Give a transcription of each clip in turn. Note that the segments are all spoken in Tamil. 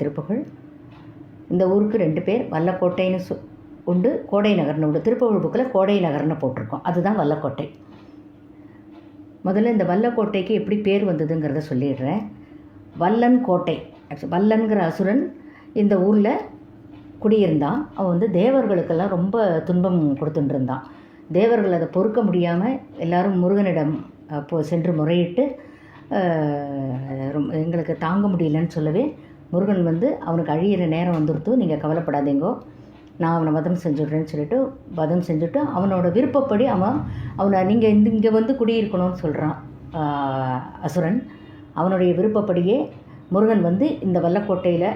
திருப்புகழ். இந்த ஊருக்கு ரெண்டு பேர் வல்லக்கோட்டைன்னு சொ உண்டு கோடை நகர்னு உண்டு. திருப்புகழ் புக்கில் கோடை நகர்னு போட்டிருக்கோம். அதுதான் வல்லக்கோட்டை. முதல்ல இந்த வல்லக்கோட்டைக்கு எப்படி பேர் வந்ததுங்கிறத சொல்லிடுறேன். வல்லன் கோட்டை. ஆக்சுவலி வல்லன்கிற அசுரன் இந்த ஊரில் குடியிருந்தான். அவன் வந்து தேவர்களுக்கெல்லாம் ரொம்ப துன்பம் கொடுத்துட்டு இருந்தான் தேவர்கள் அதை பொறுக்க முடியாமல் எல்லாரும் முருகனிடம் அப்போ சென்று முறையிட்டு ரொம்ப எங்களுக்கு தாங்க முடியலன்னு சொல்லவே முருகன் வந்து அவனுக்கு அழியிற நேரம் வந்துருத்து நீங்கள் கவலைப்படாதீங்கோ. நான் அவனை வதம் செஞ்சுடுறேன்னு சொல்லிட்டு வதம் செஞ்சுட்டு அவனோட விருப்பப்படி அவன் அவனை நீங்கள் இந்த இங்கே வந்து குடியிருக்கணும்னு சொல்கிறான் அசுரன். அவனுடைய விருப்பப்படியே முருகன் வந்து இந்த வல்லக்கோட்டையில்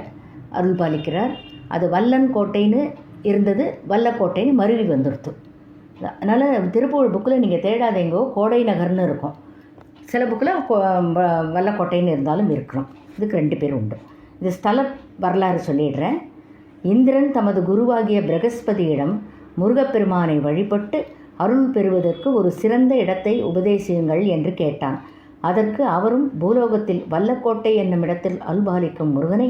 அருள் பாலிக்கிறார். அது வல்லன் கோட்டைன்னு இருந்தது வல்லக்கோட்டைன்னு மருவி வந்துடுத்து அதனால் திருப்பூர் புக்கில் நீங்கள் தேடாதீங்கோ கோடை நகர்னு இருக்கும். சில புக்கில் வல்லக்கோட்டைன்னு இருந்தாலும் இருக்கிறோம். இதுக்கு ரெண்டு பேர் உண்டு. இது ஸ்தல வரலாறு சொல்லிடுறேன். இந்திரன் தமது குருவாகிய பிரகஸ்பதியிடம் முருகப்பெருமானை வழிபட்டு அருள் பெறுவதற்கு ஒரு சிறந்த இடத்தை உபதேசியுங்கள் என்று கேட்டான். அதற்கு அவரும் பூலோகத்தில் வல்லக்கோட்டை என்னும் இடத்தில் அருள்பாலிக்கும் முருகனை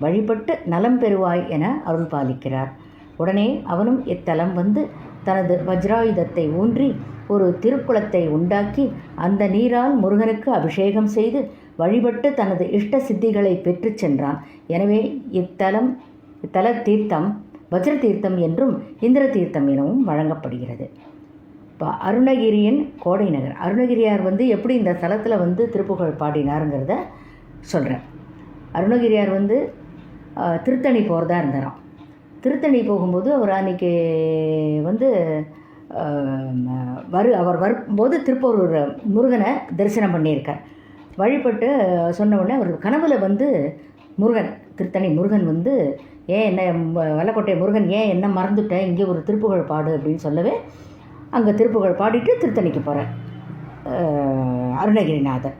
வழிபட்டு நலம் பெறுவாய் என அருள் பாலிக்கிறார். உடனே அவனும் இத்தலம் வந்து தனது வஜ்ராயுதத்தை ஊன்றி ஒரு திருக்குளத்தை உண்டாக்கி அந்த நீரால் முருகனுக்கு அபிஷேகம் செய்து வழிபட்டு தனது இஷ்ட சித்திகளை பெற்று சென்றான். எனவே இத்தலம் இத்தல தீர்த்தம் வஜ்ர தீர்த்தம் என்றும் இந்திர தீர்த்தம் எனவும் வழங்கப்படுகிறது. இப்போ அருணகிரியின் கோடை நகர். அருணகிரியார் வந்து எப்படி இந்த தலத்தில் வந்து திருப்புகழ் பாடினாருங்கிறத சொல்கிறேன் அருணகிரியார் வந்து திருத்தணி போகிறதா இருந்தாராம். திருத்தணி போகும்போது அவர் அன்றைக்கி வந்து வரு அவர் வரும்போது திருப்பூர் முருகனை தரிசனம் பண்ணியிருக்கார். வழிபட்டு சொன்ன உடனே அவர் கனவுல வந்து முருகன் திருத்தணி முருகன் வந்து ஏன் என்ன வல்லக்கோட்டை முருகன் ஏன் என்ன மறந்துட்டேன் இங்கே ஒரு திருப்புகழ் பாடு அப்படின்னு சொல்லவே அங்கே திருப்புகழ் பாடிட்டு திருத்தணிக்கு போகிறேன் அருணகிரிநாதர்.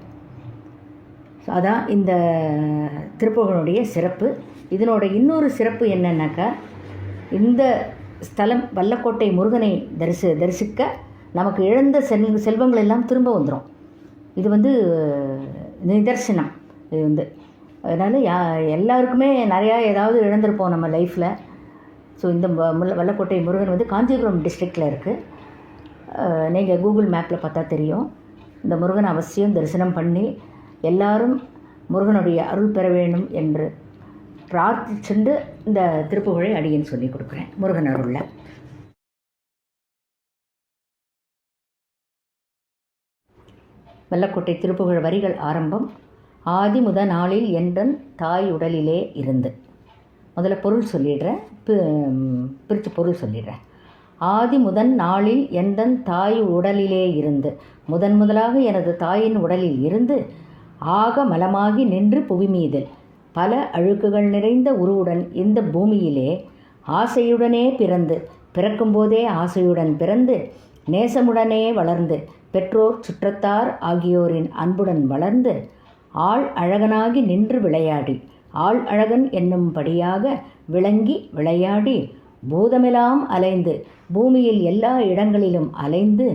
ஸோ அதான் இந்த திருப்புகழுடைய சிறப்பு. இதனோட இன்னொரு சிறப்பு என்னன்னாக்கா இந்த ஸ்தலம் வல்லக்கோட்டை முருகனை தரிசி தரிசிக்க நமக்கு இழந்த செல் செல்வங்கள் எல்லாம் திரும்ப வந்துடும் இது வந்து நிதர்சனம். இது வந்து. அதனால் யா எல்லாருக்குமே நிறையா ஏதாவது இழந்திருப்போம் நம்ம லைஃப்பில் ஸோ இந்த வ- முல்ல- வல்லக்கோட்டை முருகன் வந்து காஞ்சிபுரம் டிஸ்ட்ரிக்டில் இருக்குது நீங்கள் கூகுள் மேப்பில் பார்த்தா தெரியும். இந்த முருகனை அவசியம் தரிசனம் பண்ணி எல்லாரும் முருகனுடைய அருள் பெற வேண்டும் என்று பிரார்த்திச்சுண்டு இந்த திருப்புகழை அடியேன் சொல்லி கொடுக்குறேன். முருகன் அருளில். வெள்ளக்கோட்டை திருப்புகழ் வரிகள் ஆரம்பம். ஆதி முத நாளில் என்றன் தாய் உடலிலே இருந்து. முதல்ல பொருள் சொல்லிடுறேன். பிரித்து பொருள் சொல்லிடுறேன். ஆதி முதன் நாளில் எந்தன் தாய் உடலிலே இருந்து. முதன் முதலாக எனது தாயின் உடலில் இருந்து ஆக மலமாகி நின்று புவி மீதில் பல அழுக்குகள் நிறைந்த உருவுடன் இந்த பூமியிலே ஆசையுடனே பிறந்து பிறக்கும்போதே ஆசையுடன் பிறந்து நேசமுடனே வளர்ந்து பெற்றோர் சுற்றத்தார் ஆகியோரின் அன்புடன் வளர்ந்து ஆள் அழகனாகி நின்று விளையாடி ஆள் அழகன் என்னும்படியாக விளங்கி விளையாடி பூதமெல்லாம் அலைந்து பூமியில் எல்லா இடங்களிலும் அலைந்து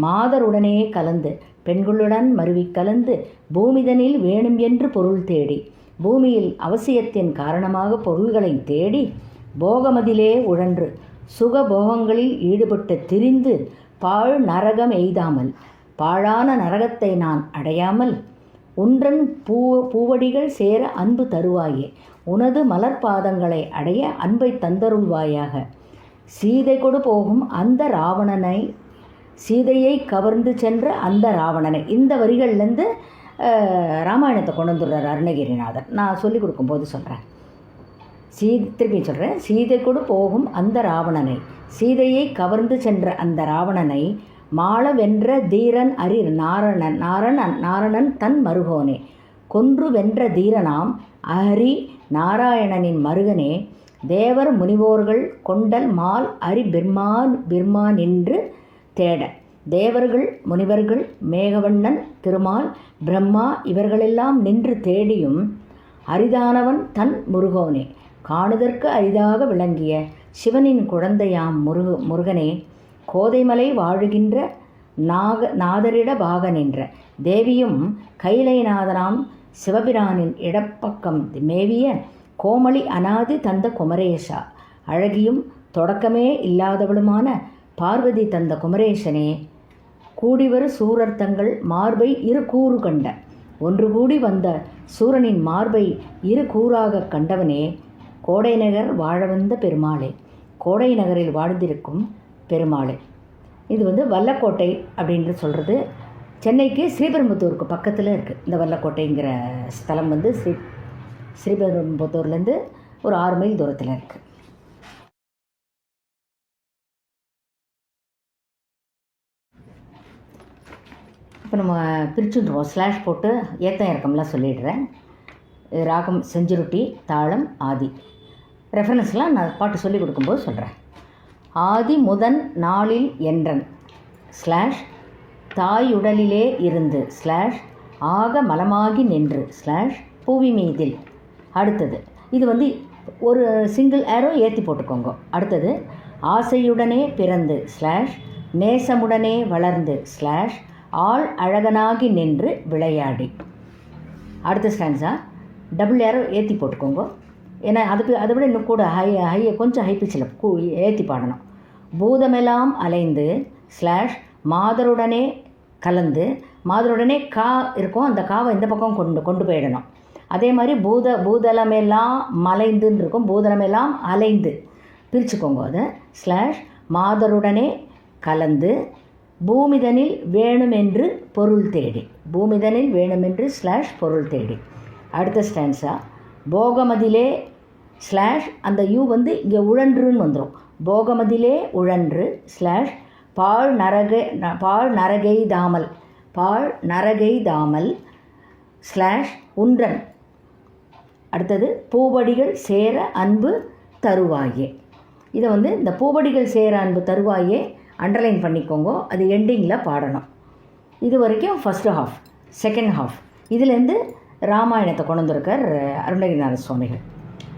மாதருடனே கலந்து பெண்களுடன் மருவி கலந்து பூமிதனில் வேணும் என்று பொருள் தேடி பூமியில் அவசியத்தின் காரணமாக பொருள்களை தேடி போகமதிலே உழன்று சுகபோகங்களில் ஈடுபட்டு திரிந்து பாழ் நரகம் எய்தாமல் பாழான நரகத்தை நான் அடையாமல் உன்றன் பூ பூவடிகள் சேர அன்பு தருவாயே உனது மலர்பாதங்களை அடைய அன்பை தந்தருள்வாயாக. சீதை கொடு போகும் அந்த ராவணனை சீதையை கவர்ந்து சென்ற அந்த ராவணனை. இந்த வரிகள்லேருந்து ராமாயணத்தை கொண்டு வந்துடுறார் அருணகிரிநாதர். நான் சொல்லிக் கொடுக்கும்போது சொல்கிறேன் சீ திருப்பி சொல்கிறேன் சீதை கூட போகும் அந்த ராவணனை. சீதையை கவர்ந்து சென்ற அந்த ராவணனை மாள வென்ற தீரன் அரி நாரணன் நாரணன் நாரணன் தன் மருகோனே. கொன்று வென்ற தீரனாம் அரி நாராயணனின் மருகனே. தேவர் முனிவோர்கள் கொண்டல் மால் அரி பிர்மான் பிர்மான் என்று தேட. தேவர்கள் முனிவர்கள் மேகவண்ணன் திருமால் பிரம்மா இவர்களெல்லாம் நின்று தேடியும் அரிதானவன் தன் முருகோனே. காணுதற்கு அரிதாக விளங்கிய சிவனின் குழந்தையாம் முருகு முருகனே கோதைமலை வாழுகின்ற நாக நாதரிட பாக நின்ற தேவியும் கைலைநாதனாம் சிவபிரானின் இடப்பக்கம் மேவிய கோமளி அனாதி தந்த குமரேஷா அழகியும் தொடக்கமே இல்லாதவளுமான பார்வதி தந்த குமரேசனே கூடிவரு சூரர் தங்கள் மார்பை இரு கூறு கண்ட. ஒன்று கூடி வந்த சூரனின் மார்பை இரு கூறாகக் கண்டவனே கோடைநகர் வாழ வந்த பெருமாளே. கோடை நகரில் வாழ்ந்திருக்கும் பெருமாளே. இது வந்து வல்லக்கோட்டை அப்படின்னு சொல்கிறது சென்னைக்கு ஸ்ரீபெரும்புத்தூருக்கு பக்கத்தில் இருக்குது இந்த வல்லக்கோட்டைங்கிற ஸ்தலம் வந்து ஸ்ரீ ஸ்ரீபெரும்புத்தூர்லேருந்து ஒரு ஆறு மைல் தூரத்தில் இருக்குது இப்போ நம்ம பிரிச்சுட்டுருவோம். ஸ்லாஷ் போட்டு ஏத்தம் இறக்கம்லாம் சொல்லிடுறேன். ராகம் செஞ்சுருட்டி தாளம் ஆதி. ரெஃபரன்ஸ்லாம் நான் பாட்டு சொல்லி கொடுக்கும்போது சொல்கிறேன் ஆதி முதன் நாளில் என்றன் ஸ்லாஷ் தாயுடலிலே இருந்து ஸ்லாஷ் ஆக மலமாகி நின்று ஸ்லாஷ் புவி மீதில். அடுத்தது இது வந்து ஒரு சிங்கிள் ஏரோ ஏற்றி போட்டுக்கோங்க. அடுத்தது ஆசையுடனே பிறந்து ஸ்லாஷ் நேசமுடனே வளர்ந்து ஸ்லாஷ் ஆள் அழகனாகி நின்று விளையாடி. அடுத்த ஸ்டான்ஸா டபுள் ஏரோ ஏற்றி போட்டுக்கோங்க. ஏன்னா அதுக்கு அதை விட இன்னும் கூட ஹை ஹையை கொஞ்சம் ஹை பிச்சில் கூ ஏற்றி பாடணும். பூதமெல்லாம் அலைந்து ஸ்லாஷ் மாதருடனே கலந்து மாதருடனே கா இருக்கும் அந்த காவை இந்த பக்கம் கொண்டு கொண்டு போயிடணும். அதே மாதிரி பூத பூதலமெல்லாம் மலைந்துன்னு இருக்கும் பூதலமெல்லாம் அலைந்து. பிரிச்சுக்கோங்க அதை. ஸ்லாஷ் மாதருடனே கலந்து பூமிதனில் வேணுமென்று பொருள் தேடி. பூமிதனில் வேணுமென்று ஸ்லாஷ் பொருள் தேடி. அடுத்த ஸ்டான்ஸாக போகமதிலே ஸ்லாஷ் அந்த யூ வந்து இங்கே உழன்றுன்னு வந்துடும் போகமதிலே உழன்று ஸ்லாஷ் பாழ் நரகை பாழ் நரகை தாமல் பாழ் நரகை தாமல் ஸ்லாஷ் உன்றன். அடுத்தது பூவடிகள் சேர அன்பு தருவாயே. இதை வந்து இந்த பூவடிகள் சேர அன்பு தருவாயே அண்டர்லைன் பண்ணிக்கோங்க அது எண்டிங்கில் பாடணும். இது வரைக்கும் ஃபஸ்ட்டு ஹாஃப் செகண்ட் ஹாஃப் இதுலேருந்து ராமாயணத்தை கொண்டு வந்திருக்கார் அருணகிரிநாத சுவாமிகள்.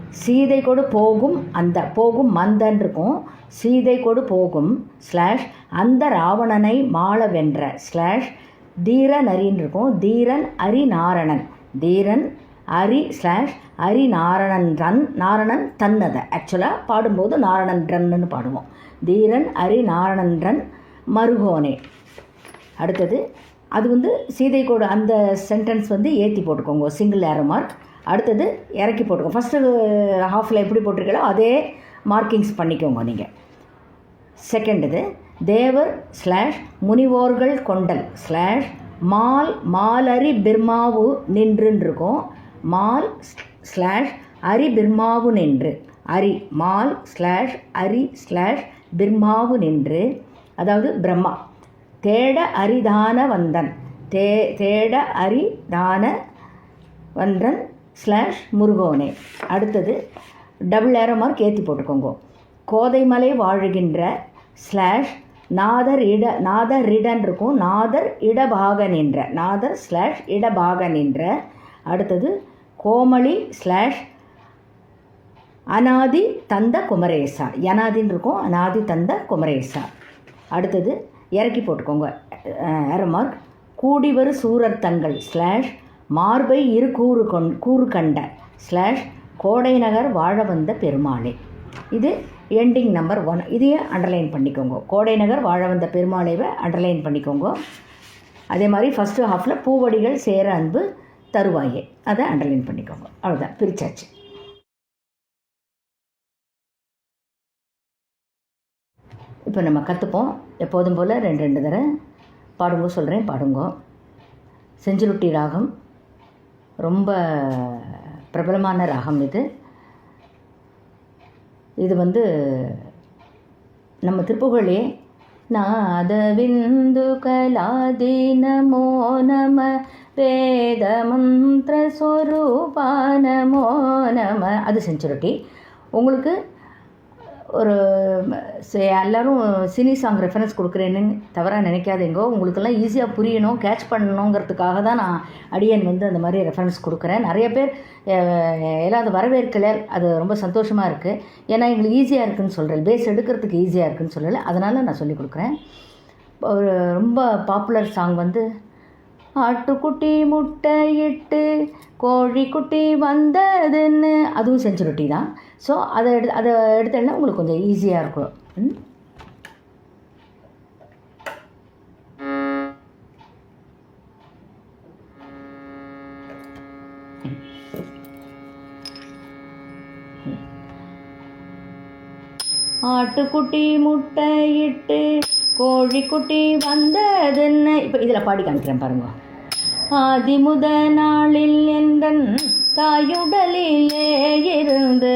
சீதை கொடு போகும் அந்த போகும் மந்தன் இருக்கும் சீதை கொடு போகும் ஸ்லாஷ் அந்த ராவணனை மாள வென்ற ஸ்லாஷ் தீரன் அரின்னு இருக்கும் தீரன் அரி நாரணன் தீரன் அரி ஸ்லாஷ் அரி நாரணன் ரன் நாரணன் தன்னதை ஆக்சுவலாக பாடும்போது நாரணன் ரன்னு பாடுவோம். தீரன் அரி நாரணன் ரன் மருகோனே. அடுத்தது அது வந்து சீதை கோடு அந்த சென்டென்ஸ் வந்து ஏற்றி போட்டுக்கோங்க. சிங்கிள் ஏரோ மார்க் அடுத்தது இறக்கி போட்டுக்கோங்க. ஃபஸ்ட்டு ஹாஃபில் எப்படி போட்டிருக்கீங்களோ அதே மார்க்கிங்ஸ் பண்ணிக்கோங்க நீங்கள் செகண்ட் இது தேவர் ஸ்லாஷ் முனிவோர்கள் கொண்டல் ஸ்லாஷ் மால் மாலரி பிர்மாவு நின்றுன்னு இருக்கும் மால் ஸ்லாஷ் அரி பிர்மாவு நின்று. அரி மால் ஸ்லாஷ் அரி ஸ்லாஷ் பிர்மாவு நின்று. அதாவது பிரம்மா. தேட அரிதான வந்தன் தே தேட அரிதான வந்தன் ஸ்லாஷ் முருகோனே. அடுத்தது டபுள் ஏரோ மார்க் ஏற்றி போட்டுக்கோங்க. கோதைமலை வாழுகின்ற ஸ்லாஷ் நாதர் இட நாதர் ரிடன் இருக்கும் நாதர் இடபாக நின்ற நாதர் ஸ்லாஷ் இடபாக நின்ற அடுத்தது கோமளி ஸ்லாஷ் அனாதி தந்த குமரேசா. யனாதின்னு இருக்கும் அனாதி தந்த குமரேசா. அடுத்தது இறக்கி போட்டுக்கோங்க. ஏரோ மார்க் கூடிவரு சூரர் தங்கள் ஸ்லாஷ் மார்பை இரு கூறு கொண் கூறு கண்ட ஸ்லாஷ் கோடை நகர் வாழ வந்த பெருமாளே. இது எண்டிங் நம்பர் ஒன் இதையே அண்டர்லைன் பண்ணிக்கோங்க. கோடை நகர் வாழ வந்த பெருமாளைவை அண்டர்லைன் பண்ணிக்கோங்க. அதே மாதிரி ஃபஸ்ட்டு ஹாஃபில் பூவடிகள் சேர அன்பு தருவாயே. அதை அண்டர்லைன் பண்ணிக்கோங்க. அவ்வளோதான் பிரிச்சாச்சு. இப்போ நம்ம கற்றுப்போம் எப்போதும் போல் ரெண்டு ரெண்டு தடவை பாடுங்க சொல்கிறேன் பாடுங்க. செஞ்சுருட்டி ராகம். ரொம்ப பிரபலமான ராகம் இது. இது வந்து நம்ம திருப்புகழே. நாதவிந்து கலாதி நமோ நம வேத மந்திர ஸ்வரூபா நம. அது செஞ்சுருட்டி உங்களுக்கு ஒரு சே- சினி சாங் ரெஃபரன்ஸ் கொடுக்குறேன்னு தவறாக நினைக்காதீங்கோ. உங்களுக்கெல்லாம் ஈஸியாக புரியணும் கேட்ச் பண்ணணுங்கிறதுக்காக தான் நான் அடியன் வந்து அந்த மாதிரி ரெஃபரன்ஸ் கொடுக்குறேன். நிறைய பேர் எல்லாம் அதை வரவேற்கலை அது ரொம்ப சந்தோஷமாக இருக்குது ஏன்னா எங்களுக்கு ஈஸியாக இருக்குன்னு சொல்கிறேன் பேஸ் எடுக்கிறதுக்கு ஈஸியாக இருக்குன்னு சொல்லலை. அதனால் நான் சொல்லி கொடுக்குறேன். ஒரு ரொம்ப பாப்புலர் சாங் வந்து ஆட்டுக்குட்டி முட்டையிட்டு கோழிக்குட்டி வந்ததுன்னு அதுவும் செஞ்சு ரொட்டி தான் ஸோ அதை எடு அதை எடுத்தேன்னா உங்களுக்கு கொஞ்சம் ஈஸியாக இருக்கும். ஆட்டுக்குட்டி முட்டையிட்டு கோழிக்குட்டி வந்ததுன்னு? இப்போ இதில் பாடி காமிக்கிறேன் பாருங்க. ஆதிமுத நாளில் என்றன் தாயுடலிலே இருந்து.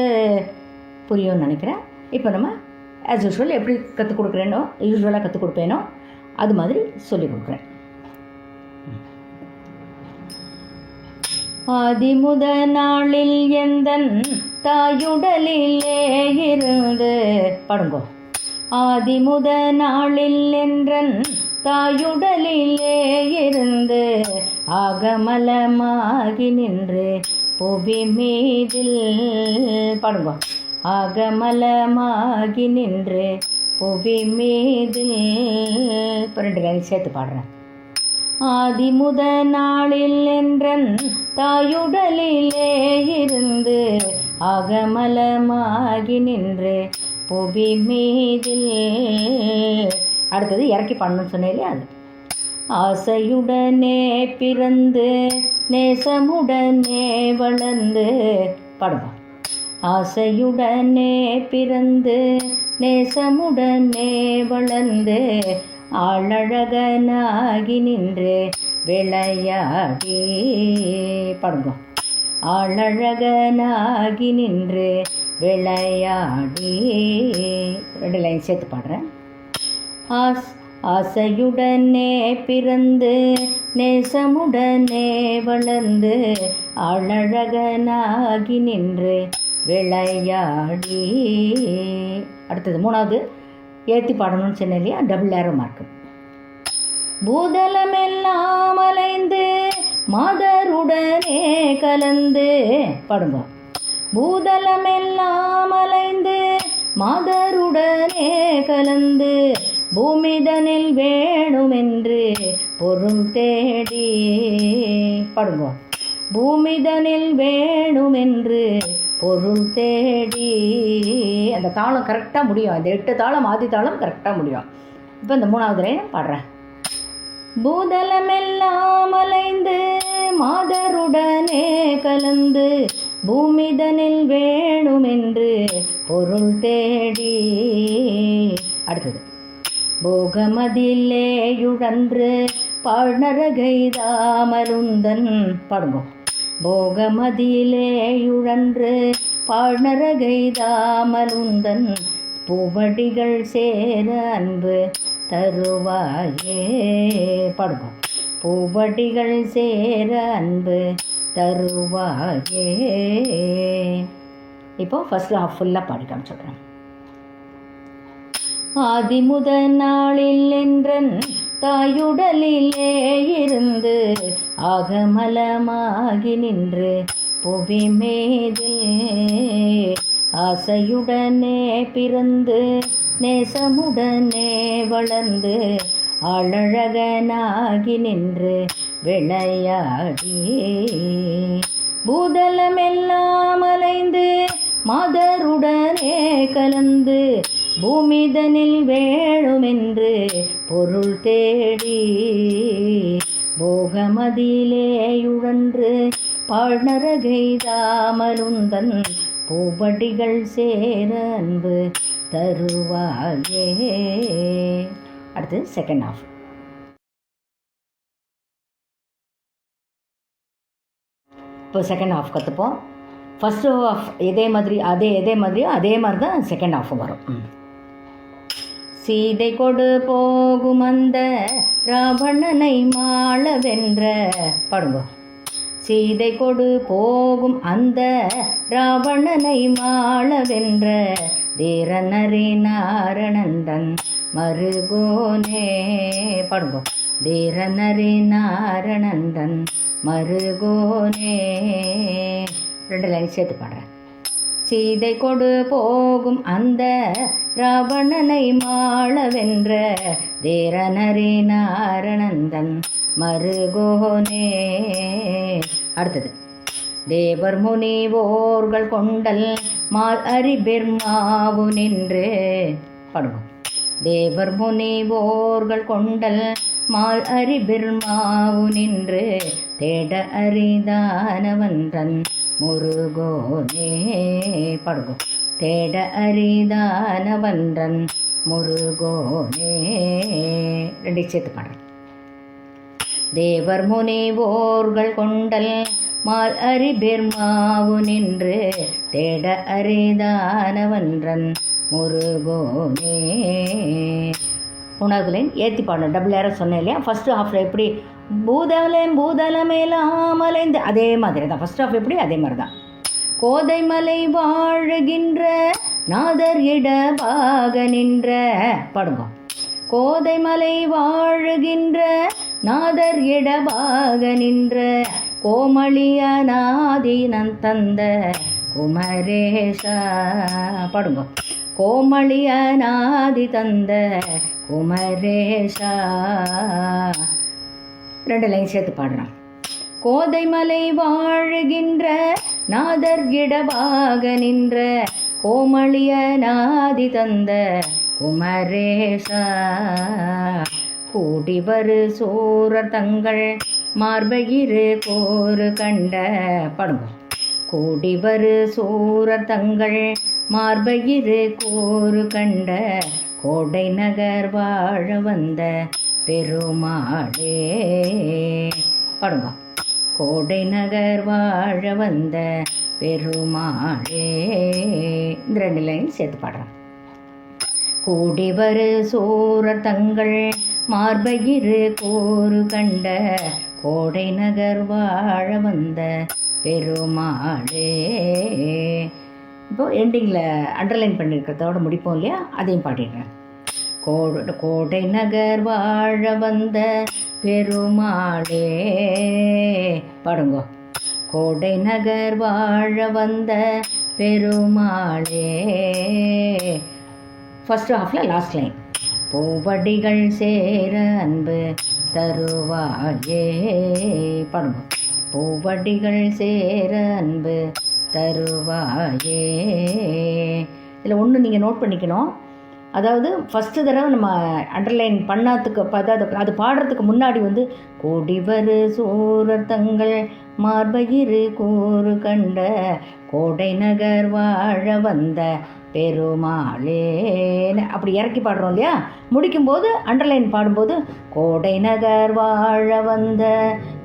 புரியும்னு நினைக்கிறேன். இப்போ நம்ம ஆஸ் யூஸ்வல் எப்படி கற்றுக் கொடுக்குறேனோ யூஸ்வலாக கற்றுக் கொடுப்பேனோ அது மாதிரி சொல்லி கொடுக்குறேன். ஆதிமுத நாளில் எந்தன் தாயுடலிலே இருந்து. பாடுங்கோ. ஆதிமுத நாளில் என்றன் தாயுடலிலே இருந்து ஆகமலமாகி நின்று புவி மீதில். படுங்கோ. ஆகமலமாகி நின்று புவி மீதில். இப்போ ரெண்டு லைன் சேர்த்து பாடுறேன். ஆதிமுத நாளில் என்றன் தாயுடலிலே இருந்து அகமலமாகி நின்று புவி மீதில். அடுத்தது இறக்கி பண்ணணும்னு சொன்னேன் இல்லையா? அது ஆசையுடனே பிறந்து நேசமுடனே வளர்ந்து. பாடுங்க. ஆசையுடனே பிறந்து நேசமுடனே வளர்ந்து. ஆளழகனாகி நின்று விளையாடி. பாடுங்க. ஆளழகனாகி நின்று விளையாடி ரெண்டு லைன் சேர்த்து பாடுறேன். ஆஸ் ஆசையுடனே பிறந்து நேசமுடனே வளர்ந்து அழகனாகி நின்று விளையாடி அடுத்தது மூணாவது. ஏற்றி பாடணும்னு சொன்ன இல்லையா? டபுள் ஏரோ மார்க்கு பூதலமெல்லாம் அலைந்து மாதருடனே கலந்து படுங்க பூதலமெல்லாம் அலைந்து மாதருடனே கலந்து பூமிதனில் வேணுமென்று பொருள் தேடி படுங்க பூமிதனில் வேணுமென்று பொருள் தேடி அந்த தாளம் கரெக்டாக முடியும். அந்த எட்டு தாளம் ஆதி தாளம் கரெக்டாக முடியும். இப்போ இந்த மூணாவது லைன் பாடுறேன். பூதலமெல்லாம் அலைந்து மாதருடனே கலந்து பூமிதனில் வேணுமென்று பொருள் தேடி. அடுத்தது. போகமதிலேயுழன்று பாழ்நரகைதாமருந்தன் பாடுங்க. போகமதிலேயுழன்று பாழ்நரகைதாமருந்தன் பூவடிகள் சேர அன்பு தருவாயே. பாடுவோம் பூவடிகள் சேர அன்பு தருவாயே. இப்போ ஃபஸ்ட்டு ஹாஃப் ஃபுல்லாக பாடி காமிச்சுடுறேன். ஆதிமுத நாளில் என்றன் தாயுடலிலே இருந்து ஆகமலமாகி நின்று புவி மேதில் ஆசையுடனே பிறந்து நேசமுடனே வளர்ந்து அழகனாகி நின்று விளையாடி. பூதலமெல்லாம் அலைந்து மாதருடனே கலந்து பூமிதனில் வேணுமென்று பொருள் தேடி போகமதியிலேயுழன்று பாழ்நரகைதாமலுந்தன் பூவடிகள் சேர அன்பு தருவாயே. அடுத்து செகண்ட் ஹாஃப் இப்போ செகண்ட் ஹாஃப் கற்றுப்போம் ஃபஸ்ட்டு ஹாஃப் இதே மாதிரி அதே இதே மாதிரியோ அதே மாதிரி தான் செகண்ட் ஹாஃபும் வரும். சீதை கொடு போகும் அந்த ராவணனை மாள வென்ற பாடுங்க. சீதை கொடு போகும் அந்த ராவணனை மாள வென்ற தீரநரி நாரணந்தன் மருகோனே. பாடுங்கோ. தீரநரி நாரணந்தன் மருகோனே. ரெண்டு லைன் சேர்த்து பாடுறேன். சீதை கொடு போகும் அந்த ராவணனை மாளவென்ற வென்ற நாரணந்தன் மருகோனே. அடுத்தது. தேவர் முனிவோர்கள் கொண்டல் மால் அறிபெர்மாவு நின்று. பாடுவோம் தேவர் முனிவோர்கள் கொண்டல் மால் அறிபெர்மாவு நின்று. தேட அரிதானவன்றன் முருகோனே. பாடுவோம் தேட அரிதானவன்றன் முருகோனே. ரெண்டு சேர்த்து பாடுறேன் தேவர் முனிவோர்கள் கொண்டல் மால் அறிபெர்மாவு நின்று தேட அரிதானவன்றன் முருகோனே. மூணாவது ஏற்றி பாடணும் டபுள் ஏற சொன்னேன் இல்லையா? ஃபஸ்ட்டு ஹாஃபில் எப்படி பூதலம் பூதலமேலாமலைந்து அதே மாதிரி தான் ஃபஸ்ட் ஹாஃப் எப்படி? அதே மாதிரி தான் கோதைமலை வாழுகின்ற நாதர் இடபாக நின்ற பாடுங்க. கோதைமலை வாழுகின்ற நாதர் இடபாக நின்ற கோமளியநாதினன் தந்த குமரேஷா. பாடுங்க. கோமளியநாதி தந்த குமரேஷா. ரெண்டு லைன் சேர்த்து பாடுறான். கோதைமலை வாழுகின்ற நாதர் கிடவாக நின்ற கோமளிய நாதி தந்த குமரேசா கூடிவரு சூரர் தங்கள் மார்பகிரு கோரு கண்ட படுங்க. கூடிவரு சூரர் தங்கள் மார்பகிரு கோரு கண்ட கோடை நகர் வாழ வந்த பெருமாளே. பாடுங்க. கோடை நகர் வாழ வந்த பெருமாளே. இந்த ரெண்டு லைன் சேர்த்து பாடுறேன். கூடி வரு சோர தங்கள் மார்பகிரு கோரு கண்ட கோடை நகர் வாழ வந்த பெருமாளே. இப்போ எண்டிங்கில் அண்டர்லைன் பண்ணியிருக்கிறதோட முடிப்போம் இல்லையா? அதையும் பாடிடுறேன். கோடு கோடை நகர் வாழ வந்த பெருமாளே. பாடுங்கோ. கோடை நகர் வாழ வந்த பெருமாளே. ஃபஸ்ட் ஹாஃபில் லாஸ்ட் லைன் பூவடிகள் சேர அன்பு தருவாயே பாடுவோம் பூவடிகள் சேர அன்பு தருவாயே. இதில் ஒன்று நீங்கள் நோட் பண்ணிக்கணும். அதாவது ஃபஸ்ட்டு தடவை நம்ம அண்டர்லைன் பண்ணாததுக்கு அதாவது அது பாடுறதுக்கு முன்னாடி வந்து கொடிவரு சூரர் தங்கள் மார்பயிறு கூறு கண்ட கோடை நகர் வாழ வந்த பெருமாளேன்னு அப்படி இறக்கி பாடுறோம் இல்லையா? முடிக்கும்போது அண்டர்லைன் பாடும்போது கோடை நகர் வாழ வந்த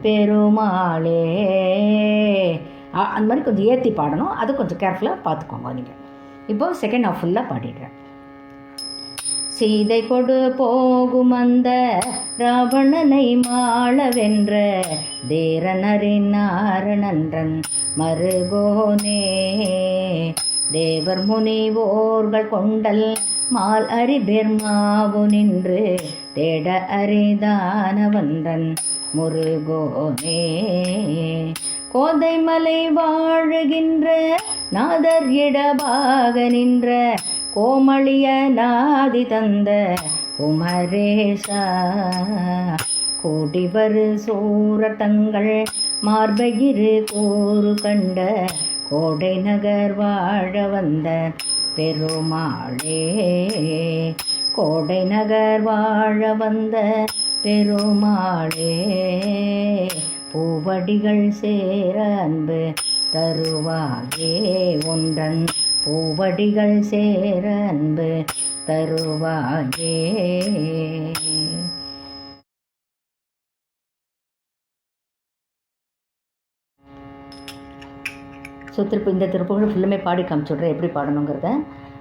பெருமாளே. அந்த மாதிரி கொஞ்சம் ஏற்றி பாடணும். அது கொஞ்சம் கேர்ஃபுல்லாக பார்த்துக்கோங்க நீங்கள் இப்போ செகண்ட் ஹாஃப் ஃபுல்லாக பாடிடுறேன். சீதை கொடு போகும் அந்த ராவணனை மாளவென்ற தேரனரின் நாரணன்றன் மருகோனே. தேவர் முனிவோர்கள் கொண்டல் மால் அறிபெர்மாவு நின்று தேட அரிதானவன்றன் முருகோனே. கோதைமலை வாழுகின்ற நாதர் இடபாக நின்ற கோமளிய நாதி தந்த குமரேசா. கூடிவரு சூரட்டங்கள் மார்பகிரு கூறு கண்ட கோடை நகர் வாழ வந்த பெருமாளே. கோடை நகர் வாழ வந்த பெருமாளே. பூவடிகள் சேர அன்பு தருவாயே. ஒன்றன் பூவடிகள் சேர அன்பு தருவாயே. ஸோ திருப்பி இந்த திருப்புகள் ஃபுல்லுமே பாடி காமிச்சுட்றேன். எப்படி பாடணுங்கிறத.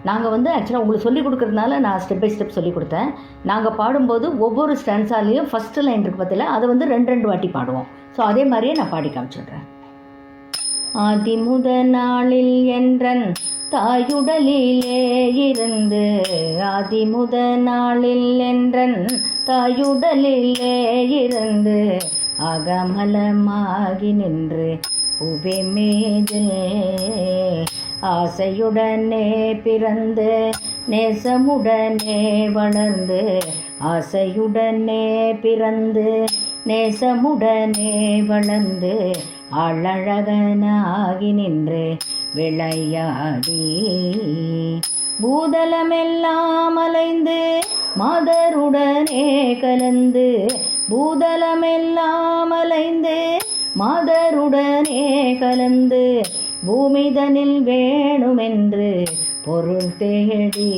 நாங்கள் வந்து ஆக்சுவலாக உங்களுக்கு சொல்லிக் கொடுக்குறதுனால நான் ஸ்டெப் பை ஸ்டெப் சொல்லி கொடுத்தேன். நாங்கள் பாடும்போது ஒவ்வொரு ஸ்டான்ஸாலேயும் ஃபஸ்ட்டு லைன் இருக்கு பார்த்தில அதை வந்து ரெண்டு ரெண்டு வாட்டி பாடுவோம். ஸோ அதே மாதிரியே நான் பாடி காமிச்சுட்றேன். ஆதிமுத நாளில் என்றன் தாயுடலிலே இருந்து ஆதிமுத நாளில் என்றன் தாயுடலிலே இருந்து அகமலமாகி நின்று உவே மீதில் ஆசையுடனே பிறந்து நேசமுடனே வளர்ந்து ஆசையுடனே பிறந்து நேசமுடனே வளர்ந்து அழகனாகி நின்று விளையாடி. பூதலமெல்லாம் அலைந்து மாதருடனே கலந்து பூதலமெல்லாம் அலைந்து மாதருடனே கலந்து பூமிதனில் வேணுமென்று பொருள் தேடி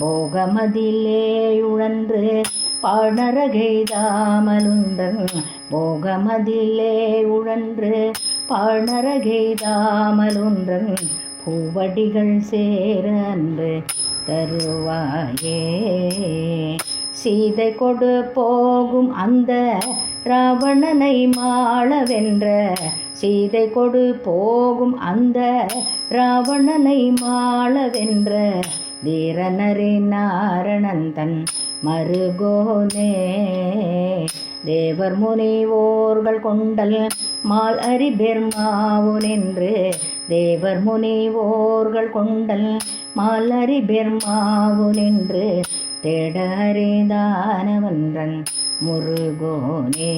போகமதிலே உழன்று பாழ்நரகைதாமலுன்றன் போகமதிலே உழன்று பாழ்நரகைதாமலுன்றன் பூவடிகள் சேர அன்று தருவாயே. சீதை கொடு போகும் அந்த ராவணனை மாளவென்ற சீதை கொடு போகும் அந்த ராவணனை மாளவென்ற தீரனரே நாரணந்தன் மருகோனே. தேவர் முனிவோர்கள் கொண்டல் மால் அறிபெர்மாவுன் என்று தேவர் முனிவோர்கள் கொண்டல் மால் அறிபெர்மாவுன் என்று தேட அறிதானவன்றன் முருகோனே.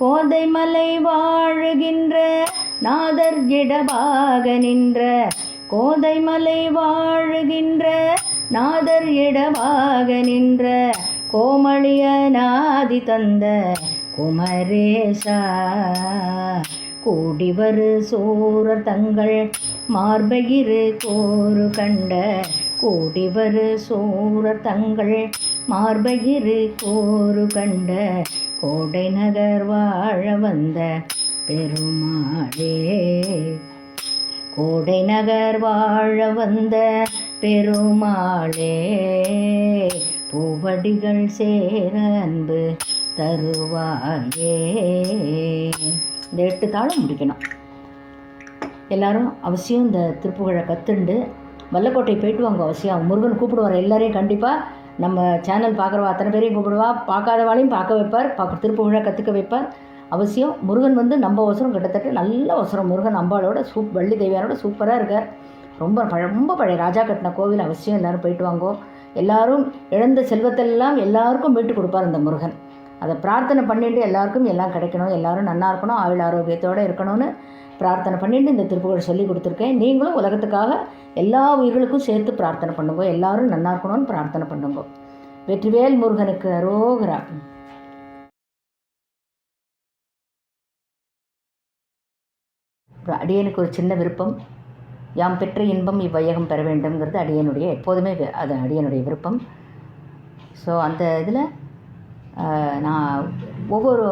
கோதைமலை வாழுகின்ற நாதர் இடபாக நின்ற கோதைமலை வாழுகின்ற நாதர் இடமாக நின்ற கோமளிய நாதி தந்த குமரேசா. கூடிவரு சூரர் தங்கள் மார்பகிரு கோரு கண்ட கோடிவரு சோர தங்கள் மார்பகிரு கோரு கண்ட கோடை நகர் வாழ வந்த பெருமாளே. கோடை நகர் வாழ வந்த பெருமாளே. பூவடிகள் சேர அன்பு தருவாயே. இந்த எட்டு தாளம் முடிக்கணும். எல்லாரும் அவசியம் இந்த திருப்புகழை கற்றுண்டு வல்லக்கோட்டை போயிட்டு வாங்க அவசியம். முருகன் கூப்பிடுவார் எல்லாரையும் கண்டிப்பாக நம்ம சேனல் பார்க்குறவா அத்தனை பேரையும் கூப்பிடுவா. பார்க்காதவாளையும் பார்க்க வைப்பார். பார்க்க திருப்புகழை கற்றுக்க வைப்பார். அவசியம். முருகன் வந்து நம்ம அவசரம் கிட்டத்தட்ட நல்ல அவசரம். முருகன் அம்பாளோட சூப் வள்ளி தேவியாரோட சூப்பராக இருக்கார். ரொம்ப பழ ரொம்ப பழைய ராஜா கட்டின கோவில் அவசியம். எல்லோரும் போயிட்டு வாங்கோ. எல்லாரும் இழந்த செல்வத்தெல்லாம் எல்லாருக்கும் மீட்டு கொடுப்பார் இந்த முருகன். அதை பிரார்த்தனை பண்ணிட்டு எல்லாருக்கும் எல்லாம் கிடைக்கணும். எல்லாரும் நல்லா இருக்கணும். ஆயுள் ஆரோக்கியத்தோடு இருக்கணும்னு பிரார்த்தனை பண்ணிட்டு இந்த திருப்புகழ் சொல்லி கொடுத்துருக்கேன். நீங்களும் உலகத்துக்காக எல்லா உயிர்களுக்கும் சேர்த்து பிரார்த்தனை பண்ணுங்க. எல்லாரும் நன்னா இருக்கணும்னு பிரார்த்தனை பண்ணுங்க. வெற்றிவேல் முருகனுக்கு அரோகரா. அடியனுக்கு ஒரு சின்ன விருப்பம். யாம் பெற்ற இன்பம் இவ்வையகம் பெற வேண்டும்ங்கிறது அடியனுடைய எப்போதுமே அது அடியனுடைய விருப்பம். ஸோ அந்த இதில் நான் ஒவ்வொரு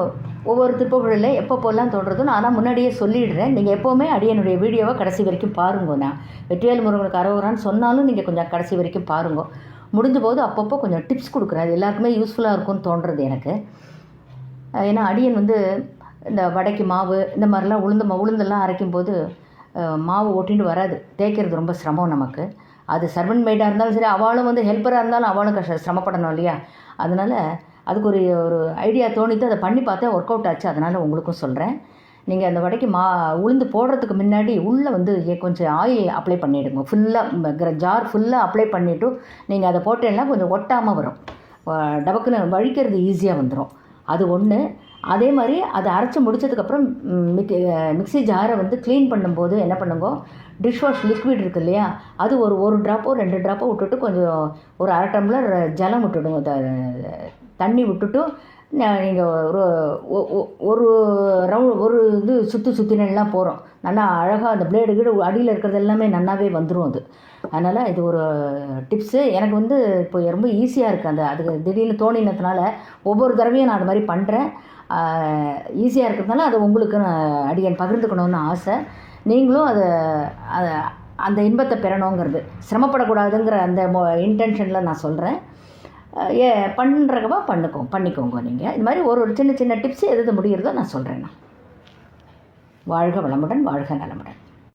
ஒவ்வொரு திருப்புகளில் எப்பப்போல்லாம் தோன்றதும் நான் ஆனால் முன்னாடியே சொல்லிடுறேன். நீங்கள் எப்போவுமே அடியனுடைய வீடியோவை கடைசி வரைக்கும் பாருங்க நான். வெற்றிவேல் முருகனுக்கு அரோகரான்னு சொன்னாலும் நீங்கள் கொஞ்சம் கடைசி வரைக்கும் பாருங்க. முடிஞ்ச போது அப்பப்போ கொஞ்சம் டிப்ஸ் கொடுக்குறேன். அது எல்லாருக்குமே யூஸ்ஃபுல்லாக இருக்கும்னு தோன்றது எனக்கு. ஏன்னா அடியன் வந்து இந்த வடைக்கு மாவு இந்த மாதிரிலாம் உளுந்து மா- உளுந்தெல்லாம் அரைக்கும் போது மாவு ஒட்டிட்டு வராது. தேய்க்கிறது ரொம்ப சிரமம் நமக்கு. அது சர்வன் மெய்டாக இருந்தாலும் சரி அவளும் வந்து ஹெல்ப்பராக இருந்தாலும் அவளும் கஷ்ட சிரமப்படணும் இல்லையா? அதனால் அதுக்கு ஒரு ஒரு ஐடியா தோணித்து அதை பண்ணி பார்த்தேன் ஒர்க் அவுட் ஆச்சு. அதனால் உங்களுக்கும் சொல்கிறேன் நீங்கள் அந்த வடைக்கு மா உளுந்து போடுறதுக்கு முன்னாடி உள்ளே வந்து கொஞ்சம் ஆயில் அப்ளை பண்ணிவிடுங்க ஃபுல்லாக ஜார் ஃபுல்லாக அப்ளை பண்ணிவிட்டு நீங்கள் அதை போட்டேன்னா கொஞ்சம் ஒட்டாமல் வரும். டபக்குன்னு வழிக்கிறது ஈஸியாக வந்துடும் அது ஒன்று அதே மாதிரி அதை அரைச்சி முடிச்சதுக்கப்புறம் மிக் மிக்ஸி ஜாரை வந்து க்ளீன் பண்ணும்போது என்ன பண்ணுங்க டிஷ் வாஷ் லிக்விட் இருக்கு இல்லையா? அது ஒரு ஒரு ட்ராப்போ ரெண்டு ட்ராப்போ விட்டுட்டு கொஞ்சம் ஒரு அரை டம்ளர் ஜலம் விட்டுடுங்க. தண்ணி விட்டுட்டு நீங்கள் ஒரு ஒ- ஒ- ஒரு ரவுண்ட் ஒரு இது சுற்றி சுற்றினெல்லாம் போகிறோம் நல்லா அழகாக அந்த பிளேடு கீடு அடியில் இருக்கிறது எல்லாமே நல்லாவே வந்துடும் அது. அதனால் இது ஒரு டிப்ஸு எனக்கு வந்து இப்போ ரொம்ப ஈஸியாக இருக்குது அந்த அதுக்கு திடீர்னு தோணினதுனால ஒவ்வொரு தடவையும் நான் அது மாதிரி பண்ணுறேன் ஈஸியாக இருக்கிறதுனால அதை உங்களுக்கு நான் அடியன் பகிர்ந்துக்கணும்னு ஆசை. நீங்களும் அதை அதை- அந்த இன்பத்தை பெறணுங்கிறது. சிரமப்படக்கூடாதுங்கிற அந்த இன்டென்ஷனில் நான் சொல்கிறேன் ஏ பண்ணுறவா பண்ணுக்கோ பண்ணிக்கோங்க நீங்கள் இது மாதிரி ஒரு ஒரு சின்ன சின்ன டிப்ஸ் எது எது முடிகிறதோ நான் சொல்கிறேன் நான். வாழ்க வளமுடன் வாழ்க நலமுடன்.